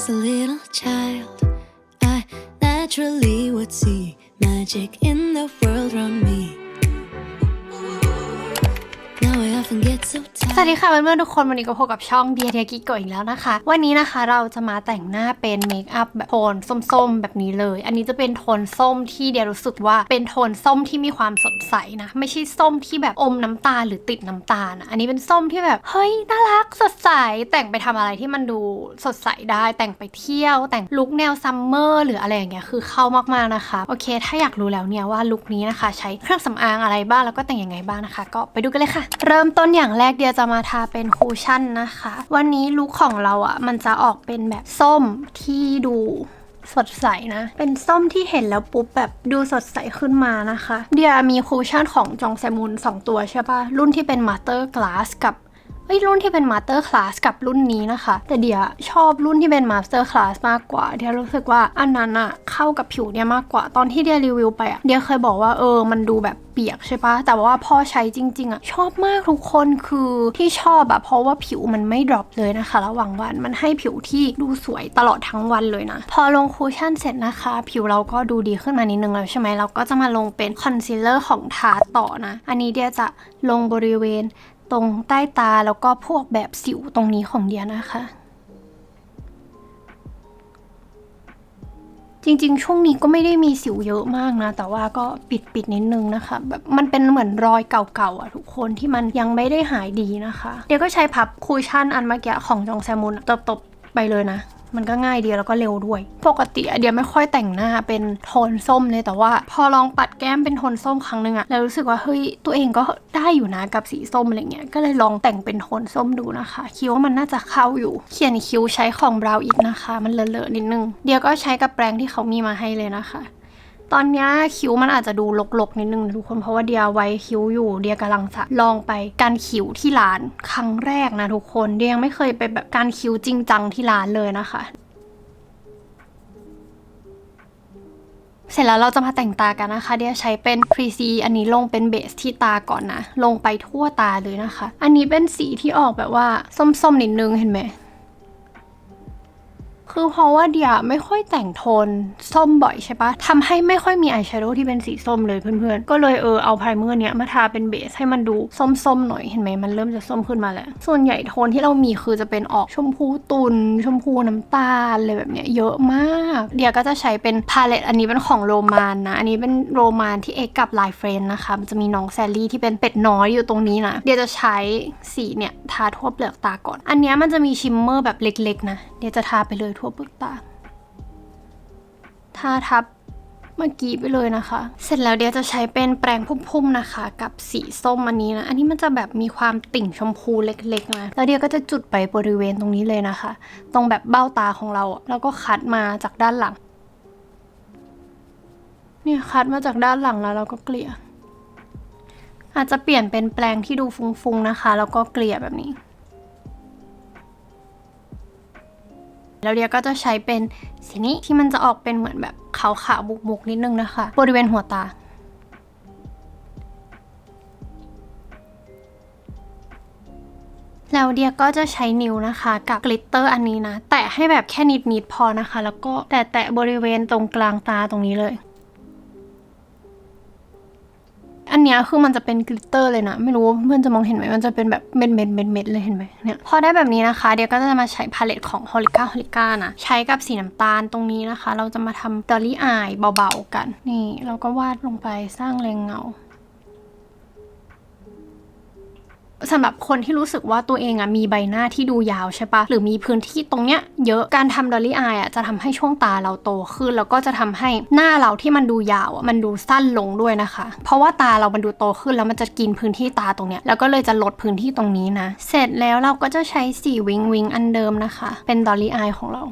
was a little child, I naturally would see magic in the world around me. สวัสดีค่ะเพื่อนๆทุกคนวันนี้ก็พบกับช่องเดียเดียกิโกอีกแล้วนะคะ วันนี้นะคะเราจะมาแต่งหน้าเป็นเมคอัพแบบโทนส้มๆ แบบนี้เลย อันนี้จะเป็นโทนส้มที่เดียรู้สึกว่าเป็นโทนส้มที่มีความสดใสนะ ไม่ใช่ส้มที่แบบอมน้ำตาลหรือติดน้ำตาลนะอันนี้เป็นส้มที่แบบเฮ้ยน่ารักสดใสแต่งไปทำอะไรที่มันดูสดใสได้แต่งไปเที่ยว แต่งลุคแนวซัมเมอร์หรืออะไรอย่างเงี้ยคือเข้ามากๆนะคะโอเค ถ้าอยากรู้แล้วเนี่ยว่าลุคนี้นะคะ ใช้เครื่องสำอางอะไรบ้างแล้วก็แต่งยังไงบ้างนะคะ ก็ไปดูกันเลยค่ะ เริ่มต้นอย่างแรกเดียจะมาทาเป็นคูชั่นนะคะ วันนี้ลุคของเราอะ่ะ มันจะออกเป็นแบบส้มที่ดูสดใสนะ เป็นส้มที่เห็นแล้วปุ๊บแบบดูสดใสขึ้นมานะคะ เดียมีคูชั่นของจองแซมุน2 ตัวใช่ปะรุ่นที่เป็นมาสเตอร์กลาสกับ อ้ยรุ่นที่เป็นมาสเตอร์คลาสกับรุ่นนี้นะคะ แต่เดียชอบรุ่นที่เป็นมาสเตอร์คลาสมากกว่า เดียรู้สึกว่าอันนั้นอะเข้ากับผิวเนี่ยมากกว่าตอนที่เดียรีวิวไปอะเดียเคยบอกว่าเออมันดูแบบเปียกใช่ปะแต่ว่าพอใช้จริง ๆอะชอบมากทุกคนคือที่ชอบอะเพราะว่าผิวมันไม่ดรอปเลยนะคะ ระหว่างวันมันให้ผิวที่ดูสวยตลอดทั้งวันเลยนะ พอลงคูชั่นเสร็จนะคะ ผิวเราก็ดูดีขึ้นมานิดนึงแล้วใช่ไหมเราก็จะมาลงเป็นคอนซีลเลอร์ของทาต่อนะ อันนี้เดียจะลงบริเวณ ตรงใต้ตาแล้วก็พวกแบบสิวตรงนี้ของเดียนะคะ จริงๆ ช่วงนี้ก็ไม่ได้มีสิวเยอะมากนะ แต่ว่าก็ปิดปิดๆนิดนึงนะคะแบบมันเป็นเหมือนรอยเก่าๆอะทุกคนที่มันยังไม่ได้หายดีนะคะ เดี๋ยวก็ใช้พับคูชั่นอันเมื่อกี้ของจองแซมุนตบๆไปเลยนะ มันก็ง่ายดีแล้วก็เร็วด้วย ปกติเดียไม่ค่อยแต่งหน้าเป็นโทนส้มเลยแต่ว่า พอลองปัดแก้มเป็นโทนส้มครั้งหนึ่งอะแล้วรู้สึกว่าเฮ้ยตัวเองก็ได้อยู่นะกับสีส้มอะไรเงี้ยก็เลยลองแต่งเป็นโทนส้มดูนะคะ คิดว่ามันน่าจะเข้าอยู่ เขียนคิ้วใช้ของบราวอีกนะคะ มันเลอะๆนิดนึงเดียก็ใช้กับแปรงที่เขามีมาให้เลยนะคะ ตอนนี้คิ้วมันอาจจะดูลกๆนิดนึงนะทุกคนเพราะว่าเดียไว้คิ้วอยู่เดียกำลังจะลองไปการคิ้วที่ร้านครั้งแรกนะทุกคนเดียยังไม่เคยไปแบบการคิ้วจริงจังที่ร้านเลยนะคะ เสร็จแล้วเราจะมาแต่งตากันนะคะ เดียใช้เป็น p r e c อันนี้ลงเป็นเบสที่ตาก่อนนะ ลงไปทั่วตาเลยนะคะ อันนี้เป็นสีที่ออกแบบว่าส้มๆนิดนึงเห็นไหม คือเพราะว่าเดียไม่ค่อยแต่งโทนส้มบ่อยใช่ปะทำให้ไม่ค่อยมีอายแชโดว์ที่เป็นสีส้มเลยเพื่อนๆ ก็เลยเออเอาไพรเมอร์เนี้ยมาทาเป็นเบสให้มันดูส้มๆหน่อยเห็นไหมมันเริ่มจะส้มขึ้นมาแล้ว ส่วนใหญ่โทนที่เรามีคือจะเป็นออกชมพูตุน ชมพูน้ำตาลเลยแบบเนี้ยเยอะมาก เดียก็จะใช้เป็นพาเลตอันนี้เป็นของโรมานนะ อันนี้เป็นโรมานที่เอกกับไลายเฟรนนะคะมันจะมีน้องแซลลี่ที่เป็นเป็ดน้อยอยู่ตรงนี้นะเดียจะใช้สีเนี่ยทาทั่วเปลือกตาก่อน อันเนี้ยมันจะมีชิมเมอร์แบบเล็กๆนะเดียจะทาไปเลยทั่วเปลือกตาทาทับเมื่อกี้ไปเลยนะคะ เสร็จแล้วเดี๋ยวจะใช้เป็นแปรงพุ่มๆนะคะ กับสีส้มอันนี้นะ อันนี้มันจะแบบมีความติ่งชมพูเล็กๆนะ แล้วเดี๋ยวก็จะจุดไปบริเวณตรงนี้เลยนะคะ ตรงแบบเบ้าตาของเรา แล้วก็คัดมาจากด้านหลัง เนี่ยคัดมาจากด้านหลังแล้วเราก็เกลี่ย อาจจะเปลี่ยนเป็นแปรงที่ดูฟุ้งๆนะคะ แล้วก็เกลี่ยแบบนี้ แล้วเดียก็จะใช้เป็นสีนี้ที่มันจะออกเป็นเหมือนแบบขาวๆบุกๆนิดนึงนะคะ บริเวณหัวตา แล้วเดียก็จะใช้นิ้วนะคะ กับกลิตเตอร์อันนี้นะ แตะให้แบบแค่นิดๆพอนะคะ แล้วก็แตะแตะบริเวณตรงกลางตาตรงนี้เลย เนี้ยคือมันจะเป็นกลิตเตอร์เลยนะ ไม่รู้ว่าเพื่อนจะมองเห็นไหมมันจะเป็นแบบเม็ดเม็ดเม็ดเม็ดเลยเห็นไหมเนี่ยพอได้แบบนี้นะคะ เดี๋ยวก็จะมาใช้พาเลตของฮอลิก้าฮอลิก้านะใช้กับสีน้ำตาลตรงนี้นะคะ เราจะมาทำดอลลี่อายเบาๆกัน นี่ เราก็วาดลงไปสร้างแรงเงา สำหรับคนที่รู้สึกว่าตัวเองอะมีใบหน้าที่ดูยาวใช่ปะหรือมีพื้นที่ตรงเนี้ยเยอะการทำดอลลี่อายอะจะทำให้ช่วงตาเราโตขึ้น แล้วก็จะทำให้หน้าเราที่มันดูยาวอะมันดูสั้นลงด้วยนะคะ เพราะว่าตาเรามันดูโตขึ้นแล้วมันจะกินพื้นที่ตาตรงเนี้ยแล้วก็เลยจะลดพื้นที่ตรงนี้นะ เสร็จแล้วเราก็จะใช้สีวิงวิงอันเดิมนะคะ เป็นดอลลี่อายของเรา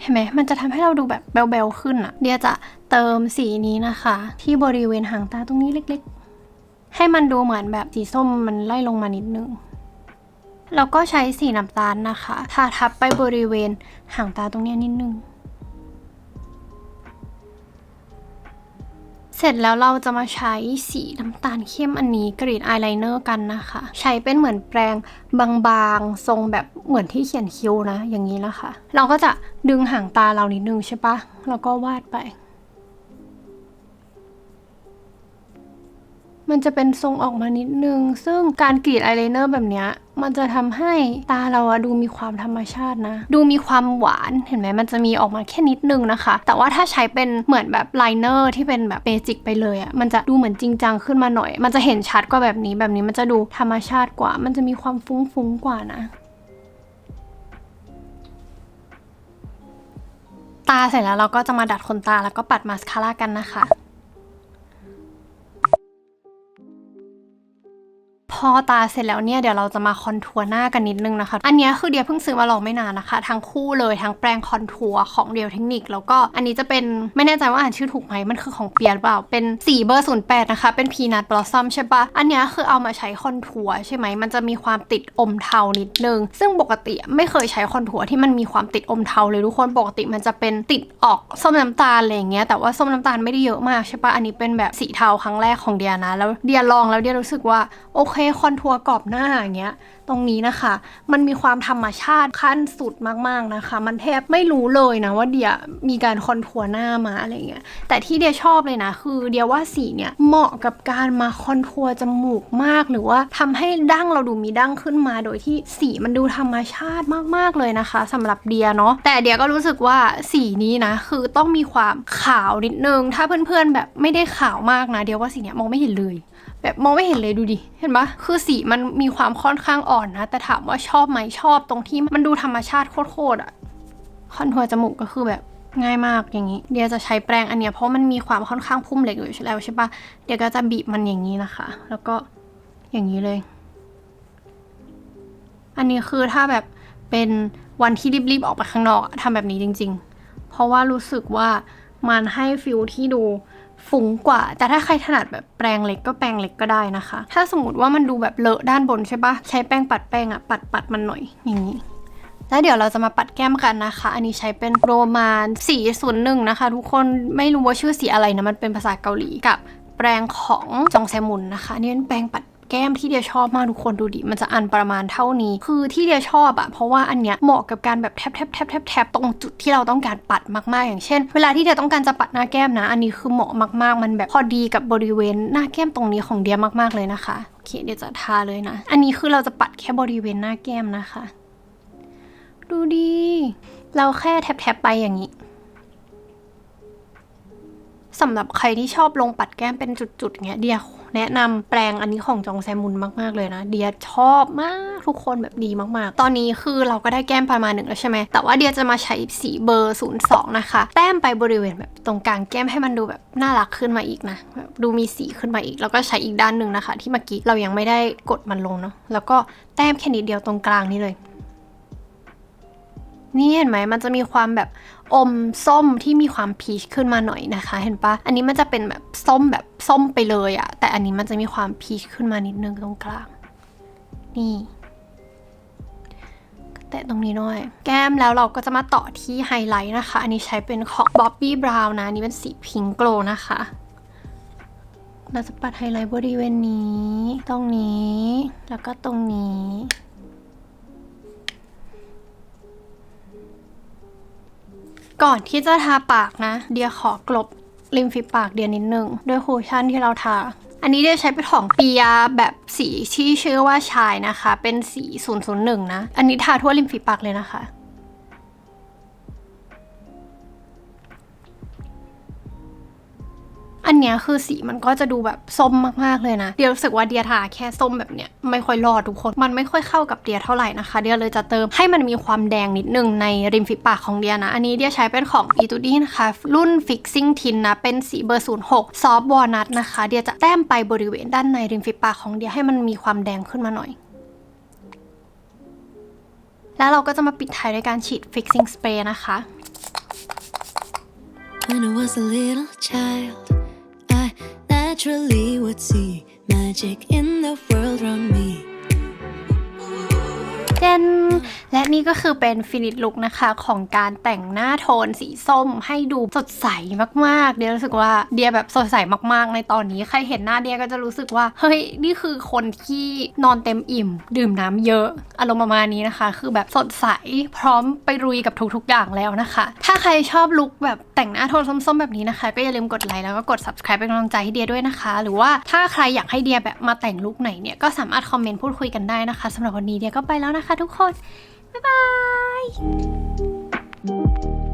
เห็นไหมมันจะทำให้เราดูแบบเบลๆขึ้นอะเดียจะเติมสีนี้นะคะ ที่บริเวณหางตาตรงนี้เล็กๆ ให้มันดูเหมือนแบบสีส้มมันไล่ลงมานิดนึงแล้วก็ใช้สีน้ำตาลนะคะ ทาทับไปบริเวณหางตาตรงนี้นิดนึง เสร็จแล้วเราจะมาใช้สีน้ำตาลเข้มอันนี้กรีดอายไลเนอร์กันนะคะ ใช้เป็นเหมือนแปรงบางๆ ทรงแบบเหมือนที่เขียนคิ้วนะ อย่างนี้นะคะ เราก็จะดึงห่างตาเรานิดนึงใช่ปะแล้วก็วาดไป มันจะเป็นทรงออกมานิดนึง ซึ่งการกรีดอายไลเนอร์แบบเนี้ยมันจะทำให้ตาเราอะดูมีความธรรมชาตินะ ดูมีความหวานเห็นไหมมันจะมีออกมาแค่นิดนึงนะคะ แต่ว่าถ้าใช้เป็นเหมือนแบบไลเนอร์ที่เป็นแบบเบสิกไปเลยอะมันจะดูเหมือนจริงจังขึ้นมาหน่อย มันจะเห็นชัดกว่าแบบนี้แบบนี้มันจะดูธรรมชาติกว่า มันจะมีความฟุ้งๆกว่านะตาเสร็จแล้วเราก็จะมาดัดขนตาแล้วก็ปัดมาสคาร่ากันนะคะ อตาเสร็จแล้วเนี่ย เดี๋ยวเราจะมาคอนทัวร์หน้ากันนิดนึงนะคะ อันนี้คือเดียเพิ่งซื้อมาลองไม่นานนะคะ ทั้งคู่เลยทั้งแปรงคอนทัวร์ของเรียวเทคนิค แล้วก็อันนี้จะเป็นไม่แน่ใจว่าอ่านชื่อถูกไหมมันคือของเปียรือเปล่า เป็นสีเบอร์08นย์แปดนะคะ เป็นพีนัทบลอสซัมใช่ปะอันนี้คือเอามาใช้คอนทัวร์ใช่ไหมมันจะมีความติดอมเทานิดนึง ซึ่งปกติไม่เคยใช้คอนทัวร์ที่มันมีความติดอมเทาเลยทุกคนปกติมันจะเป็นติดออกส้มน้ำตาลอะไรอย่างเงี้ยแต่ว่าส้มน้ำตาลไม่ได้เยอะมากใช่ปะอันนี้เป็นแบบสีเทาครั้งแรกของเดียนะแล้วเดียลองแล้วเดียรู้สึกว่าโอเคคอนทัวร์กรอบหน้าอย่างเงี้ย ตรงนี้นะคะ มันมีความธรรมชาติขั้นสุดมากๆนะคะ มันแทบไม่รู้เลยนะว่าเดียมีการคอนทัวร์หน้ามาอะไรเงี้ย แต่ที่เดียชอบเลยนะ คือเดียว่าสีเนี่ยเหมาะกับการมาคอนทัวร์จมูกมาก หรือว่าทำให้ดั้งเราดูมีดั้งขึ้นมา โดยที่สีมันดูธรรมชาติมากๆเลยนะคะสำหรับเดียเนาะ แต่เดียก็รู้สึกว่าสีนี้นะ คือต้องมีความขาวนิดนึง ถ้าเพื่อนๆแบบไม่ได้ขาวมากนะ เดียว่าสีเนี้ยมองไม่เห็นเลย แบบมองไม่เห็นเลยดูดิ เห็นปะคือสีมันมีความค่อนข้างอ่อนนะ แต่ถามว่าชอบไหมชอบตรงที่มันดูธรรมชาติโคตรๆอะคอนทัวร์จมูกก็คือแบบง่ายมากอย่างนี้ เดี๋ยวจะใช้แปรงอันเนี้ยเพราะมันมีความค่อนข้างพุ่มเหล็กอยู่แล้วใช่ปะเดี๋ยวก็จะบีบมันอย่างนี้นะคะ แล้วก็อย่างนี้เลย อันนี้คือถ้าแบบเป็นวันที่รีบๆออกไปข้างนอกอะทำแบบนี้จริง ๆ เพราะว่ารู้สึกว่ามันให้ฟิลที่ดู ฟุ้งกว่า แต่ถ้าใครถนัดแบบแปรงเล็กก็แปรงเล็กก็ได้นะคะ ถ้าสมมติว่ามันดูแบบเลอะด้านบนใช่ปะใช้แป้งปัดแป้งอะปัดปัดมันหน่อยอย่างนี้แล้วเดี๋ยวเราจะมาปัดแก้มกันนะคะ อันนี้ใช้เป็นโรมานสีศูนย์หนึ่งนะคะ ทุกคนไม่รู้ว่าชื่อสีอะไรนะ มันเป็นภาษาเกาหลีกับแปรงของจองแซมุนนะคะ อันนี่เป็นแปรงปัด แก้มที่เดียชอบมากทุกคนดูดิมันจะอันประมาณเท่านี้ คือที่เดียชอบอะเพราะว่าอันเนี้ยเหมาะกับการแบบแทบแทบแทบแทบแทบตรงจุดที่เราต้องการปัดมากๆ อย่างเช่น เวลาที่เดียต้องการจะปัดหน้าแก้มนะ อันนี้คือเหมาะมากๆ มันแบบพอดีกับบริเวณหน้าแก้มตรงนี้ของเดียมากๆเลยนะคะโอเคเดี๋ยวจะทาเลยนะ อันนี้คือเราจะปัดแค่บริเวณหน้าแก้มนะคะ ดูดี เราแค่แทบๆไปอย่างนี้ สำหรับใครที่ชอบลงปัดแก้มเป็นจุดๆเงี้ยเดียแนะนำแปรงอันนี้ของจองแซมุนมากๆเลยนะ เดียชอบมากทุกคนแบบดีมากๆ ตอนนี้คือเราก็ได้แก้มประมาณหนึ่งแล้วใช่ไหมแต่ว่าเดียจะมาใช้สีเบอร์ 02 นะคะ แต้มไปบริเวณแบบตรงกลางแก้มให้มันดูแบบน่ารักขึ้นมาอีกนะแบบดูมีสีขึ้นมาอีก แล้วก็ใช้อีกด้านหนึ่งนะคะ ที่เมื่อกี้เรายังไม่ได้กดมันลงเนาะแล้วก็แต้มแค่นิดเดียวตรงกลางนี่เลย นี่เห็นไหมมันจะมีความแบบอมส้มที่มีความพีชขึ้นมาหน่อยนะคะ เห็นปะอันนี้มันจะเป็นแบบส้มแบบส้มไปเลยอะแต่อันนี้มันจะมีความพีชขึ้นมานิดนึงตรงกลาง นี่แตะตรงนี้หน่อยแก้มแล้วเราก็จะมาต่อที่ไฮไลท์นะคะ อันนี้ใช้เป็นของ Bobbi Brown นะอันนี่เป็นสีพิงโกลนะคะเราจะปัดไฮไลท์บริเวณนี้ ตรงนี้ แล้วก็ตรงนี้ ก่อนที่จะทาปากนะ เดียขอกลบริมฝีปากเดียนิดนึงด้วยคูชั่นที่เราทา อันนี้เดียใช้เป็นของปียาแบบสีที่ชื่อว่าชายนะคะ เป็นสี 001 นะ อันนี้ทาทั่วริมฝีปากเลยนะคะ อันเนี้ยคือสีมันก็จะดูแบบส้มมากๆเลยนะ เดียรู้สึกว่าเดียทาแค่ส้มแบบเนี้ยไม่ค่อยรอดทุกคน มันไม่ค่อยเข้ากับเดียเท่าไหร่นะคะ เดียเลยจะเติมให้มันมีความแดงนิดนึงในริมฝีปากของเดียนะ อันนี้เดียใช้เป็นของ e t u d i นะคะ รุ่น Fixing Tin นะ เป็นสีเบอร์ 06 ซอฟต์วอลนัทนะคะ เดียจะแต้มไปบริเวณด้านในริมฝีปากของเดียให้มันมีความแดงขึ้นมาหน่อยแล้วเราก็จะมาปิดท้ายด้วยการฉีด Fixing Spray นะคะ When I was a little child, naturally would see magic in the world around me. Then และนี่ก็คือเป็นฟินิชลุคนะคะของการแต่งหน้าโทนสีส้มให้ดูสดใสมากๆ เดียรู้สึกว่าเดียแบบสดใสมากๆ ในตอนนี้ใครเห็นหน้าเดียก็จะรู้สึกว่า เฮ้ย นี่คือคนที่นอนเต็มอิ่ม ดื่มน้ำเยอะ อารมณ์ประมาณนี้นะคะ คือแบบสดใสพร้อมไปรุยกับทุกๆอย่างแล้วนะคะ ถ้าใครชอบลุคแบบแต่งหน้าโทนส้มๆแบบนี้นะคะ ก็อย่าลืมกดไลค์แล้วก็กด subscribe เป็นกำลังใจให้เดียด้วยนะคะ หรือว่าถ้าใครอยากให้เดียแบบมาแต่งลุคไหนเนี่ยก็สามารถคอมเมนต์พูดคุยกันได้นะคะสำหรับวันนี้เดียก็ไปแล้วนะคะ ทุกคน 拜拜。